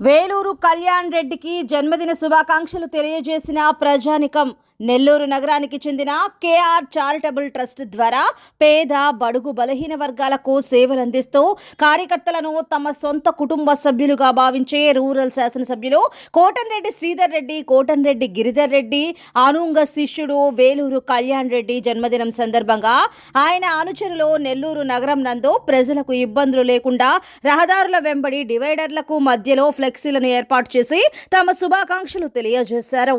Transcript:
వేలూరు కళ్యాణ్ రెడ్డికి జన్మదిన శుభాకాంక్షలు తెలియజేసిన ప్రజానికం. నెల్లూరు నగరానికి చెందిన కేఆర్ చారిటబుల్ ట్రస్ట్ ద్వారా పేద బడుగు బలహీన వర్గాలకు సేవలందిస్తూ కార్యకర్తలను తమ సొంత కుటుంబ సభ్యులుగా భావించే రూరల్ శాసనసభ్యులు కోటన్రెడ్డి శ్రీధర్ రెడ్డి కోటన్రెడ్డి గిరిధర్ రెడ్డి ఆనూంగ శిష్యుడు వేలూరు కళ్యాణ్ రెడ్డి జన్మదినం సందర్భంగా ఆయన అనుచరులు నెల్లూరు నగరం నందు ప్రజలకు ఇబ్బందులు లేకుండా రహదారుల వెంబడి డివైడర్లకు మధ్యలో ఫ్లెక్సీలను ఏర్పాటు చేసి తమ శుభాకాంక్షలు తెలియజేశారు.